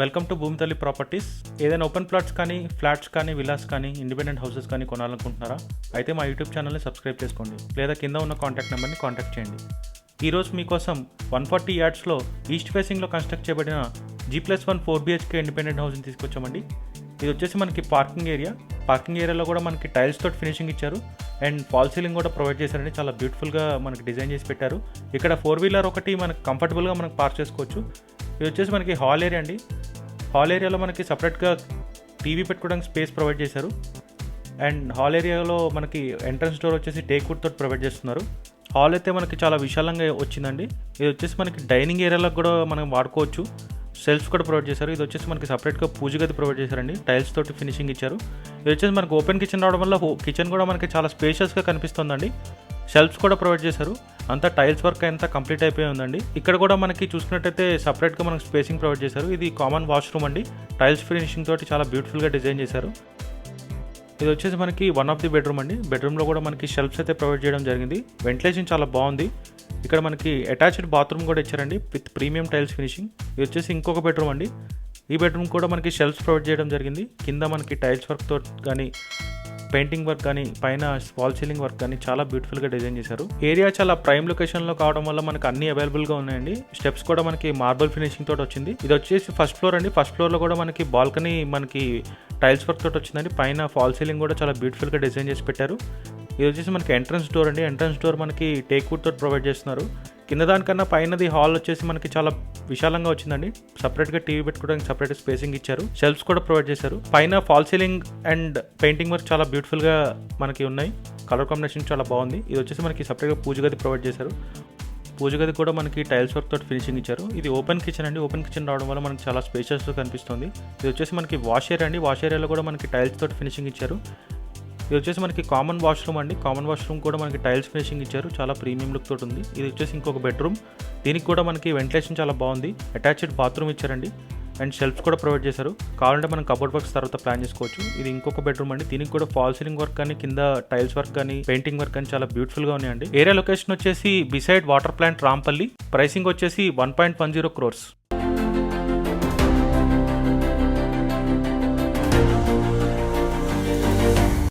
Welcome to Bhoomithalli properties. ఏదైనా open plots కానీ flats కానీ విలాస్ కానీ ఇండిపెండెంట్ హౌసెస్ కానీ కొనాలనుకుంటున్నారా? అయితే మా యూట్యూబ్ ఛానల్ని సబ్స్క్రైబ్ చేసుకోండి. లేదా కింద ఉన్న కాంటాక్ట్ నెంబర్ని కాంటాక్ట్ చేయండి. ఈరోజు మీకోసం వన్ ఫార్టీ యార్డ్స్లో ఈస్ట్ ఫేసింగ్లో కన్స్ట్రక్ట్ చేయబడిన G plus one four BHK independent హౌస్ని తీసుకొచ్చామండి. ఇది వచ్చేసి మనకి పార్కింగ్ ఏరియా. పార్కింగ్ ఏరియాలో కూడా మనకి టైల్స్ తోటి ఫినిషింగ్ ఇచ్చారు. అండ్ ఫాల్ సీలింగ్ కూడా ప్రొవైడ్ చేశారండి. చాలా బ్యూటిఫుల్గా మనకి డిజైన్ చేసి పెట్టారు. ఇక్కడ ఫోర్ వీలర్ ఒకటి మనకి కంఫర్టబుల్గా మనకి పార్క్ చేసుకోవచ్చు. ఇది వచ్చేసి మనకి హాల్ ఏరియా అండి. హాల్ ఏరియాలో మనకి సపరేట్గా టీవీ పెట్టుకోవడానికి స్పేస్ ప్రొవైడ్ చేశారు. అండ్ హాల్ ఏరియాలో మనకి ఎంట్రన్స్ డోర్ వచ్చేసి టేక్ తోటి ప్రొవైడ్ చేస్తున్నారు. హాల్ అయితే మనకి చాలా విశాలంగా వచ్చిందండి. ఇది వచ్చేసి మనకి డైనింగ్ ఏరియాలో కూడా మనం వాడుకోవచ్చు. సెల్ఫ్ కూడా ప్రొవైడ్ చేశారు. ఇది వచ్చేసి మనకి సపరేట్గా పూజ గది ప్రొవైడ్ చేశారండి. టైల్స్ తోటి ఫినిషింగ్ ఇచ్చారు. ఇది వచ్చేసి మనకి ఓపెన్ కిచెన్ రావడం వల్ల కిచెన్ కూడా మనకి చాలా స్పేషియస్గా కనిపిస్తుందండి. షెల్ఫ్స్ కూడా ప్రొవైడ్ చేశారు. అంతా టైల్స్ వర్క్ అంతా కంప్లీట్ అయిపోయి ఉందండి. ఇక్కడ కూడా మనకి చూసుకున్నట్టయితే సపరేట్గా మనకి స్పేసింగ్ ప్రొవైడ్ చేశారు. ఇది కామన్ వాష్రూమ్ అండి. టైల్స్ ఫినిషింగ్ తోటి చాలా బ్యూటిఫుల్గా డిజైన్ చేశారు. ఇది వచ్చేసి మనకి వన్ ఆఫ్ ది బెడ్రూమ్ అండి. బెడ్రూమ్లో కూడా మనకి షెల్ఫ్స్ అయితే ప్రొవైడ్ చేయడం జరిగింది. వెంటిలేషన్ చాలా బాగుంది. ఇక్కడ మనకి అటాచ్డ్ బాత్రూమ్ కూడా ఇచ్చారండి విత్ ప్రీమియం టైల్స్ ఫినిషింగ్ ఇది వచ్చేసి ఇంకొక బెడ్రూమ్ అండి. ఈ బెడ్రూమ్ కూడా మనకి షెల్ఫ్స్ ప్రొవైడ్ చేయడం జరిగింది. కింద మనకి టైల్స్ వర్క్తో కానీ పెయింటింగ్ వర్క్ కానీ పైన వాల్ సీలింగ్ వర్క్ కానీ చాలా బ్యూటిఫుల్గా డిజైన్ చేశారు. ఏరియా చాలా ప్రైమ్ లొకేషన్లో కావడం వల్ల మనకి అన్ని అవైలబుల్గా ఉన్నాయండి. స్టెప్స్ కూడా మనకి మార్బల్ ఫినిషింగ్ తోటి వచ్చింది. ఇది వచ్చేసి ఫస్ట్ ఫ్లోర్ అండి. ఫస్ట్ ఫ్లోర్లో కూడా మనకి బాల్కనీ మనకి టైల్స్ వర్క్ తోటి వచ్చిందండి. పైన ఫాల్ సీలింగ్ కూడా చాలా బ్యూటిఫుల్గా డిజైన్ చేసి పెట్టారు. ఇది వచ్చేసి మనకి ఎంట్రన్స్ డోర్ అండి. ఎంట్రన్స్ డోర్ మనకి టేక్ వుడ్ తోటి ప్రొవైడ్ చేస్తున్నారు. కింద దానికన్నా పైనది హాల్ వచ్చేసి మనకి చాలా విశాలంగా వచ్చిందండి. సపరేట్గా టీవీ పెట్టుకోవడానికి సపరేట్ స్పేసింగ్ ఇచ్చారు. షెల్ఫ్స్ కూడా ప్రొవైడ్ చేశారు. పైన fall ceiling and painting work చాలా బ్యూటిఫుల్గా మనకి ఉన్నాయి. కలర్ కాంబినేషన్ చాలా బాగుంది. ఇది వచ్చేసి మనకి సపరేట్గా పూజ గది ప్రొవైడ్ చేశారు. పూజ గది కూడా మనకి టైల్స్ వర్క్ తోటి ఫినిషింగ్ ఇచ్చారు. ఇది ఓపెన్ కిచెన్ అండి. ఓపెన్ కిచెన్ రావడం వల్ల మనకి చాలా స్పేషియస్ కనిపిస్తుంది. ఇది వచ్చేసి మనకి వాష్ ఏరియా అండి. వాష్ ఏరియాలో కూడా మనకి టైల్స్ తోటి ఫినిషింగ్ ఇచ్చారు. ఇది వచ్చేసి మనకి కామన్ వాష్రూమ్ అండి. కామన్ వాష్రూమ్ కూడా మనకి టైల్స్ ఫినిషింగ్ ఇచ్చారు. చాలా ప్రీమియం లుక్ తోటి ఉంది. ఇది వచ్చేసి ఇంకొక బెడ్రూమ్ దీనికి కూడా మనకి వెంటిలేషన్ చాలా బాగుంది. అటాచ్డ్ బాత్రూమ్ ఇచ్చారండి. అండ్ షెల్ఫ్స్ కూడా ప్రొవైడ్ చేశారు. కావాలంటే మనం కబోర్డ్ వర్క్స్ తర్వాత ప్లాన్ చేసుకోవచ్చు. ఇది ఇంకొక బెడ్రూమ్ అండి. దీనికి కూడా ఫాల్ సీలింగ్ వర్క్ కానీ కింద టైల్స్ వర్క్ కానీ పెయింటింగ్ వర్క్ కానీ చాలా బ్యూటిఫుల్గా ఉన్నాయండి. ఏరియా లొకేషన్ వచ్చేసి beside water plant Rampally. Pricing వచ్చేసి one point one zero crores